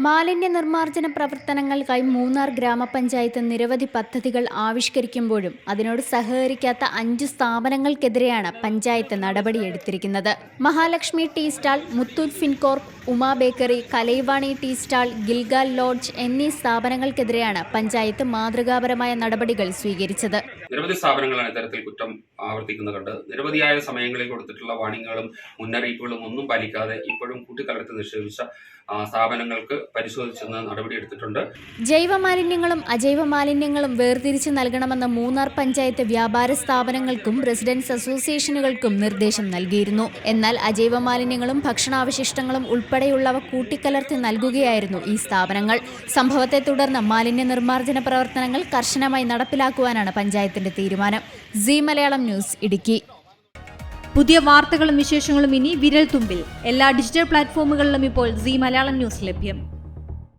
മാലിന്യ നിർമ്മാർജന പ്രവർത്തനങ്ങൾക്കായി മൂന്നാർ ഗ്രാമപഞ്ചായത്ത് നിരവധി പദ്ധതികൾ ആവിഷ്കരിക്കുമ്പോഴും അതിനോട് സഹകരിക്കാത്ത അഞ്ച് സ്ഥാപനങ്ങൾക്കെതിരെയാണ് panchayat നടപടിയെടുത്തിരിക്കുന്നത്. Mahalakshmi tea stall Muthoot Fincorp Uma bakery Kalaivani tea stall Gilgal lodge എന്നീ സ്ഥാപനങ്ങൾക്കെതിരെയാണ് പഞ്ചായത്ത് മാതൃകാപരമായ നടപടികൾ സ്വീകരിച്ചത്. നിരവധി സ്ഥാപനങ്ങളാണ് ഇത്തരത്തിൽ കുറ്റം ആവർത്തിക്കുന്നത് കണ്ട് നിരവധിയായ സമയങ്ങളിൽ കൊടുത്തിട്ടുള്ള വാണിങ്ങുകളും മുന്നറിയിപ്പുകളും ഒന്നും പാലിക്കാതെ ഇപ്പോഴും കൂട്ടിക്കലർത്തി നിക്ഷേപിച്ച സ്ഥാപനങ്ങൾക്ക് പരിശോധിച്ചെന്ന് നടപടിയെടുത്തിട്ടുണ്ട് ജൈവ മാലിന്യങ്ങളും അജൈവ മാലിന്യങ്ങളും വേർതിരിച്ച് നൽകണമെന്ന് മൂന്നാർ പഞ്ചായത്ത് വ്യാപാര സ്ഥാപനങ്ങൾക്കും റെസിഡൻസ് അസോസിയേഷനുകൾക്കും നിർദ്ദേശം നൽകിയിരുന്നു. എന്നാൽ അജൈവ മാലിന്യങ്ങളും ഭക്ഷണാവശിഷ്ടങ്ങളും ഉൾപ്പെടെയുള്ളവ കൂട്ടിക്കലർത്തി നൽകുകയായിരുന്നു ഈ സ്ഥാപനങ്ങൾ. സംഭവത്തെ തുടർന്ന് മാലിന്യ നിർമ്മാർജന പ്രവർത്തനങ്ങൾ കർശനമായി നടപ്പിലാക്കുവാനാണ് പഞ്ചായത്തിന്റെ തീരുമാനം. C Malayalam news Idukki. പുതിയ വാർത്തകളും വിശേഷങ്ങളും ഇനി വിരൽ തുമ്പിൽ എല്ലാ ഡിജിറ്റൽ പ്ലാറ്റ്ഫോമുകളിലും ഇപ്പോൾ സി മലയാളം ന്യൂസ് ലഭ്യം.